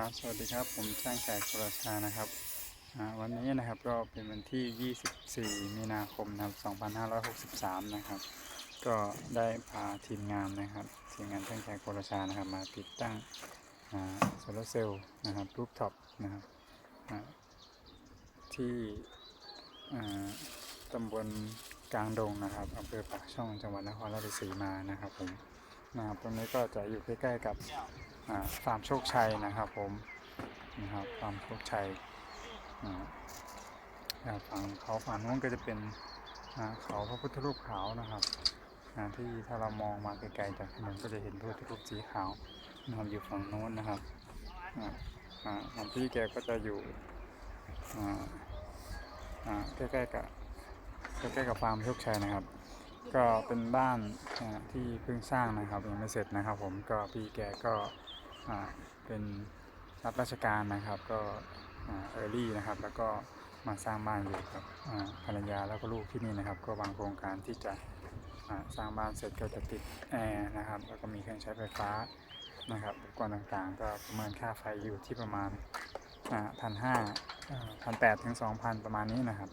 ครับสวัสดีครับ ผมช่างแขกสุรชานะครับ วันนี้นะครับก็เป็นวันที่ 24 มีนาคมนะครับ 2563 นะครับ ก็ได้พาทีมงานนะครับทีมงานช่างแขกสุรชานะครับ มาติดตั้งโซลาร์เซลล์นะครับรูปท็อปนะครับที่ตำบลกลางดงนะครับอำเภอปากช่องจังหวัดนครราชสีมานะครับผมนะครับตรงนี้ก็จะอยู่ใกล้ๆกับ ฟาร์มโชคชัยนะครับผมนะครับฟาร์มโชคชัยอ่าอ่าฝั่งเขาฝั่งนู้นก็จะเป็นเขาพระพุทธรูปขาวนะครับที่ถ้าเรามองมาไกลๆจากถนนก็จะเห็นพระพุทธรูปสีขาวนะครับอยู่ฝั่งโน้นนะครับอ่าอ่าของพี่แกก็จะอยู่ใกล้ๆกับใกล้ๆกับฟาร์มโชคชัยนะครับ ก็เป็นบ้านที่เพิ่งสร้างนะครับยังไม่เสร็จนะครับ ผมก็พี่แกก็ เป็นรับราชการนะครับ ก็เออรี่นะครับ แล้วก็มาสร้างบ้านอยู่กับภรรยาแล้วก็ลูกที่นี่นะครับ ก็วางโครงการที่จะสร้างบ้านเสร็จก็จะติดแอร์นะครับ แล้วก็มีเครื่องใช้ไฟฟ้านะครับอุปกรณ์ต่างๆ ก็ประเมินค่าไฟอยู่ที่ประมาณพันห้าพันแปดถึงสองพันประมาณนี้นะครับ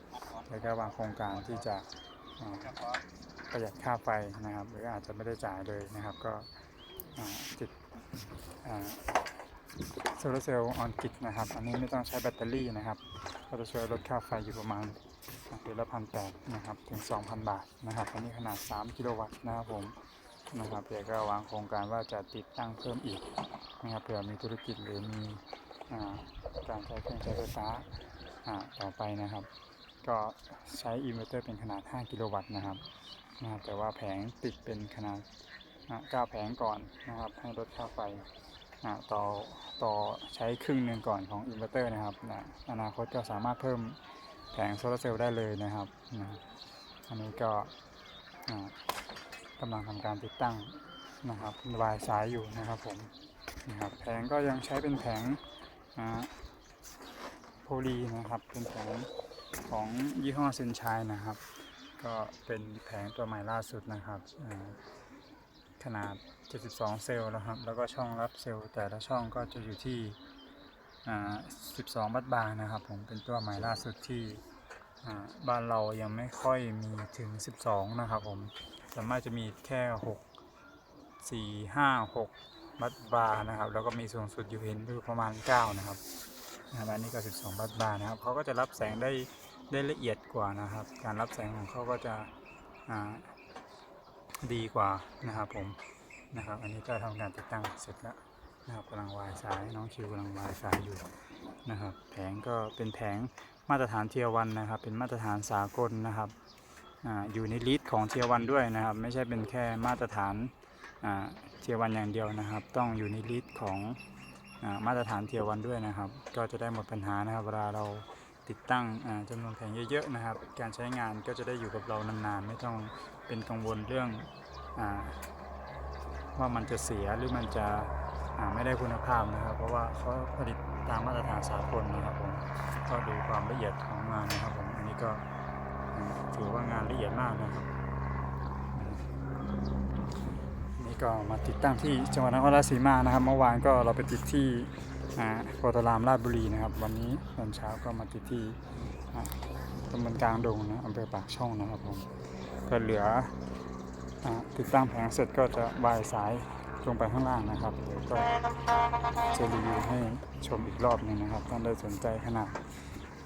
แล้วก็วางโครงการที่จะประหยัดค่าไฟนะครับ หรืออาจจะไม่ได้จ่ายเลยนะครับ ก็ติด โซลาร์เซลล์ออนกิดนะครับ อันนี้ไม่ต้องใช้แบตเตอรี่นะครับ ก็จะช่วยลดค่าไฟอยู่ประมาณเดือนละพันแปดนะครับ ถึง 2,000 บาทนะครับ อันนี้ขนาด 3 กิโลวัตต์นะครับผมนะครับเดี๋ยวก็วางโครงการว่าจะติดตั้งเพิ่มอีกนะครับเผื่อมีธุรกิจหรือมีอการใช้เครื่องใช้ไฟฟ้าอ่าต่อไปนะครับ ก็ใช้อินเวอร์เตอร์เป็นขนาด 5 กิโลวัตต์นะครับนะครับแต่ว่าแผงติดเป็นขนาด อะ9แผงก่อนนะครับ ให้ลดค่าไฟอะต่อต่อใช้ครึ่งหนึ่งก่อนของอินเวอร์เตอร์นะครับนะอนาคตก็สามารถเพิ่มแผงโซลาร์เซลล์ได้เลยนะครับนะอันนี้ก็อะกำลังทำการติดตั้งนะครับวายสายอยู่นะครับผมนะครับแผงก็ยังใช้เป็นแผงอะโพลีนะครับเป็นแผงของยี่ห้อเซนชัยนะครับ ก็เป็นแผงตัวใหม่ล่าสุดนะครับ ขนาด 72 เซลล์นะครับ แล้วก็ช่องรับเซลล์แต่ละช่องก็จะอยู่ที่ 12 บัตบาร์นะครับผมเป็นตัวใหม่ล่าสุดที่บ้านเรายังไม่ค่อยมีถึง 12 นะครับผมส่วนมากจะมีแค่ 6 4 5 6 บัตบาร์นะครับ แล้วก็มีสูงสุดอยู่เห็นอยู่ประมาณ 9 นะครับนะครับอันนี้ก็ 12 บัตบาร์นะครับเขาก็จะรับแสงได้ได้ละเอียดกว่านะครับ การรับแสงของเขาก็จะ ดีกว่านะครับผมนะครับ อันนี้ก็ทำการติดตั้งเสร็จแล้วนะครับกำลังวายสายน้องคิวกำลังวายสายอยู่นะครับแผงก็เป็นแผงมาตรฐานเทียวันนะครับ เป็นมาตรฐานสากลนะครับออยู่ในลิสต์ของเทียวันด้วยนะครับ ไม่ใช่เป็นแค่มาตรฐานเทียวันอย่างเดียวนะครับ ต้องอยู่ในลิสต์ของอมาตรฐานเทียวันด้วยนะครับ ก็จะได้หมดปัญหานะครับเวลาเรา ติดตั้งจำนวนแผงเยอะๆนะครับ การใช้งานก็จะได้อยู่กับเรานานๆ ไม่ต้องเป็นกังวลเรื่องอว่ามันจะเสียหรือมันจะไม่ได้คุณภาพนะครับ เพราะว่าเขาผลิตตามมาตรฐานสากลนะครับผมก็ดูความละเอียดของงานนะครับผมอันนี้ก็ถือว่างานละเอียดมากนะครับนี่ก็มาติดตั้งที่จังหวัดนครราชสีมานะครับ เมื่อวานก็เราไปติดที่ โพธารามราชบุรีนะครับ วันนี้ตอนเช้าก็มาติดที่อ่าตำบลกลางดงนะอำเภอปากช่องนะครับผมก็เหลืออติดตั้งแผงเสร็จก็จะวายสายลงไปข้างล่างนะครับเดี๋ยวก็จะรีวิวให้ชมอีกรอบหนึ่งนะครับท่านได้สนใจขนาด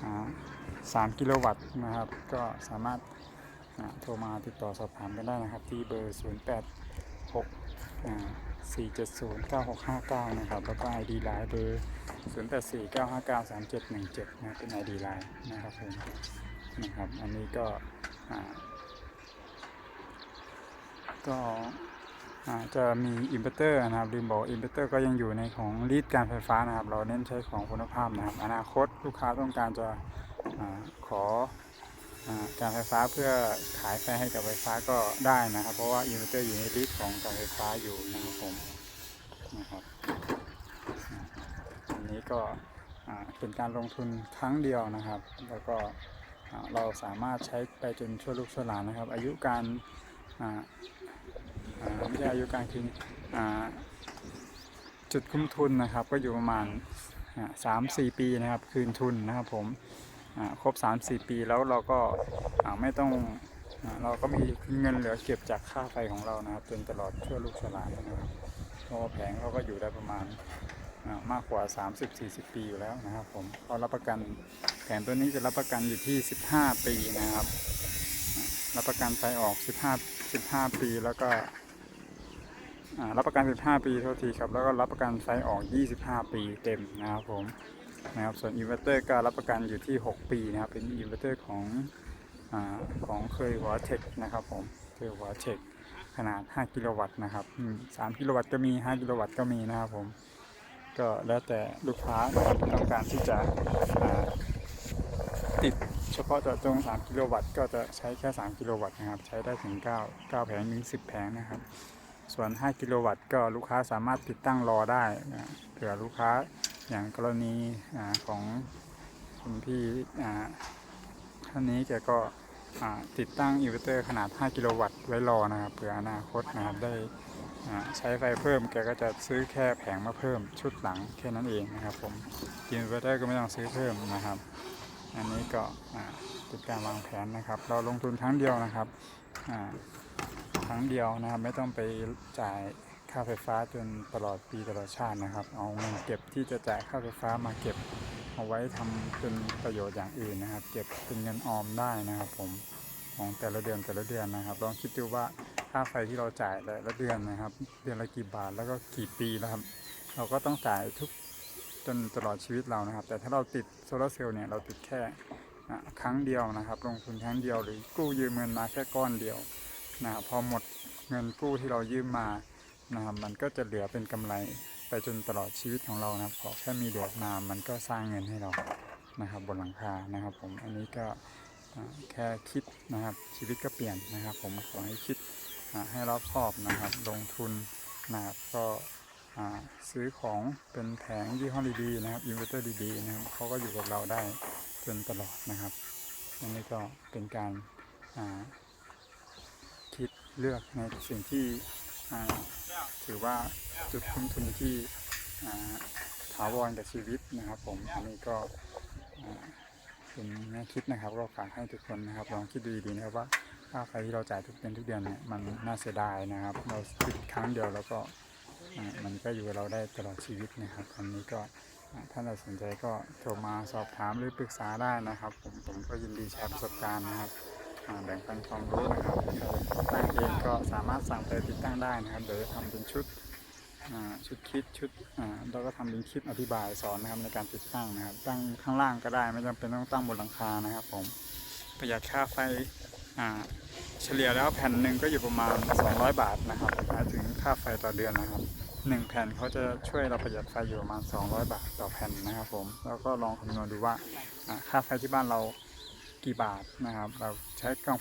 อ่า3กิโลวัตต์นะครับ ก็สามารถโทรมาติดต่อสอบถามกันได้นะครับ ที่เบอร์ 086อ่า 4709659 นะครับ แล้วก็ ID ไลน์เบอร์0849593717นะเป็น ID ไลน์นะครับผมนะครับ อันนี้ก็ก็จะมีอินเวอร์เตอร์นะครับลืมบอกอินเวอร์เตอร์ก็ยังอยู่ในของรีดการไฟฟ้านะครับ เราเน้นใช้ของคุณภาพนะครับ อนาคตลูกค้าต้องการจะอาขอ การไฟฟ้าเพื่อขายไฟให้กับไฟฟ้าก็ได้นะครับ เพราะว่าอินเวอร์เตอร์อยู่ในรีดของการไฟฟ้าอยู่นะครับผมนะครับอันนี้ก็เป็นการลงทุนครั้งเดียวนะครับ แล้วก็เราสามารถใช้ไปจนชั่วลูกชั่วหลานนะครับ อายุการไม่ใช่อายุการคืออ่าจุดคุ้มทุนนะครับ ก็อยู่ประมาณสามสี่ปีนะครับ คืนทุนนะครับผม ครบสามสี่ปีแล้วเราก็ไม่ต้องเราก็มีเงินเหลือเก็บจากค่าไฟของเรานะครับจนตลอดชั่วลูกชลานนะครับเพราะแผงเขาก็อยู่ได้ประมาณมากกว่า 30-40 ปีอยู่แล้วนะครับผมเขารับประกันแผงตัวนี้จะรับประกันอยู่ที่ 15 ปีนะครับ รับประกันไฟออก 15 15 ปีแล้วก็รับประกัน 15 ปีโทษทีครับ แล้วก็รับประกันไฟออก 25 ปีเต็มนะครับผม นะครับส่วนอินเวอร์เตอร์ก็รับประกันอยู่ที่ 6 ปีนะครับ เป็นอินเวอร์เตอร์ของอของเคยหัวเทคนะครับผมเคยหัวเทคขนาด 5 กิโลวัตต์นะครับอืม3กิโลวัตต์ก็มี 5 กิโลวัตต์ก็มีนะครับผมก็แล้วแต่ลูกค้าต้องการที่จะติดเฉพาะเจาะจง 3 กิโลวัตต์ก็จะใช้แค่ 3 กิโลวัตต์นะครับ ใช้ได้ถึง 9 9 แผงถึง 10 แผงนะครับ ส่วน 5 กิโลวัตต์ก็ลูกค้าสามารถติดตั้งรอได้นะเผื่อลูกค้า อย่างกรณีอของคุณพี่ท่านนี้แกก็ติดตั้งอินเวอร์เตอร์ขนาด 5 กิโลวัตต์ไว้รอนะครับเผื่ออนาคตนะครับได้ใช้ไฟเพิ่มแกก็จะซื้อแค่แผงมาเพิ่มชุดหลังแค่นั้นเองนะครับผมอินเวอร์เตอร์ก็ไม่ต้องซื้อเพิ่มนะครับ อันนี้ก็อ่าเป็นการวางแผนนะครับ เราลงทุนครั้งเดียวนะครับครั้งเดียวนะครับไม่ต้องไปจ่าย ค่าไฟฟ้าจนตลอดปีตลอดชาตินะครับ เอาเงินเก็บที่จะจ่ายค่าไฟฟ้ามาเก็บเอาไว้ทำเป็นประโยชน์อย่างอื่นนะครับ เก็บเป็นเงินออมได้นะครับ ผมของแต่ละเดือนแต่ละเดือนนะครับลองคิดดูว่าค่าไฟที่เราจ่ายแต่ละเดือนนะครับ เดือนละกี่บาทแล้วก็กี่ปีแล้วครับ เราก็ต้องจ่ายทุกจนตลอดชีวิตเรานะครับ แต่ถ้าเราติดโซลาร์เซลล์เนี่ยเราติดแค่ครั้งเดียวนะครับ ลงทุนครั้งเดียวหรือกู้ยืมเงินมาแค่ก้อนเดียวนะครับพอหมดเงินกู้ที่เรายืมมา นะครับมันก็จะเหลือเป็นกำไรไปจนตลอดชีวิตของเรานะครับขอแค่มีแดดมามันก็สร้างเงินให้เรานะครับ บนหลังคานะครับ ผมอันนี้ก็แค่คิดนะครับ ชีวิตก็เปลี่ยนนะครับ ผมขอให้คิดให้รอบคอบนะครับ ลงทุนนะครับก็ซื้อของเป็นแผงยี่ห้อดีๆนะครับอินเวอร์เตอร์ดีๆนะครับเขาก็อยู่กับเราได้จนตลอดนะครับอันนี้ก็เป็นการคิดเลือกในสิ่งที่ ถือว่าจุดคุ้มทุนที่ถาวรกับชีวิตนะครับ ผมอันนี้ก็เป็นแง่คิดนะครับก็ฝากให้ทุกคนนะครับลองคิดดีๆนะครับว่าค่าไฟที่เราจ่ายทุกเดือนทุกเดือนเนี่ยมันน่าเสียดายนะครับ เราคิดครั้งเดียวแล้วก็มันก็อยู่กับเราได้ตลอดชีวิตนะครับอันนี้ก็อ่าถ้าเราสนใจก็โทรมาสอบถามหรือปรึกษาได้นะครับ ผมผมก็ยินดีแชร์ประสบการณ์นะครับ แบ่งปันความรู้นะครับตั้งเองก็สามารถสั่งไปติดตั้งได้นะครับเดี๋ยวจะทำเป็นชุดชุดคิดชุดอ่าก็ทำเป็นคลิปอธิบายสอนนะครับในการติดตั้งนะครับ ตั้งข้างล่างก็ได้ไม่จำเป็นต้องตั้งบนหลังคานะครับผมประหยัดค่าไฟเฉลี่ยแล้วแผ่นหนึ่งก็อยู่ประมาณ 200 บาทนะครับหมายถึงค่าไฟต่อเดือนนะครับหนึ่งแผ่นเขาจะช่วยเราประหยัดไฟอยู่ประมาณ 200 บาทต่อแผ่นนะครับผม แล้วก็ลองคำนวณดูว่าค่าไฟที่บ้านเรา กี่บาทนะครับ เราใช้กลาง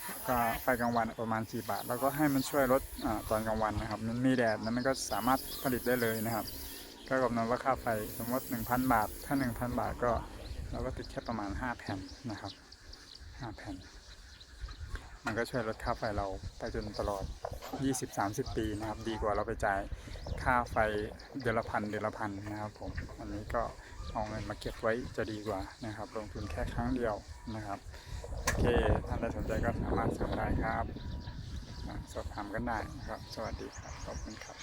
ไฟกลางวันประมาณ 4 บาท แล้วก็ให้มันช่วยลดอตอนกลางวันนะครับ มันมีแดดแล้วมันก็สามารถผลิตได้เลยนะครับ ก็กำหนดว่าค่าไฟสมมติ 1,000 บาท ถ้า 1,000 บาทก็เราก็ติดแค่ประมาณ 5 แผ่นนะครับ 5 แผ่น มันก็ช่วยลดค่าไฟเราไปจนตลอด 20-30 ปีนะครับ ดีกว่าเราไปจ่ายค่าไฟเดือนละพันเดือนละพันนะครับผม อันนี้ก็เอาเงินมาเก็บไว้จะดีกว่านะครับ ลงทุนแค่ครั้งเดียวนะครับ เค ท่านใดสนใจก็สามารถสั่งได้ครับสอบถามกันได้นะครับ สวัสดีครับ ขอบคุณครับ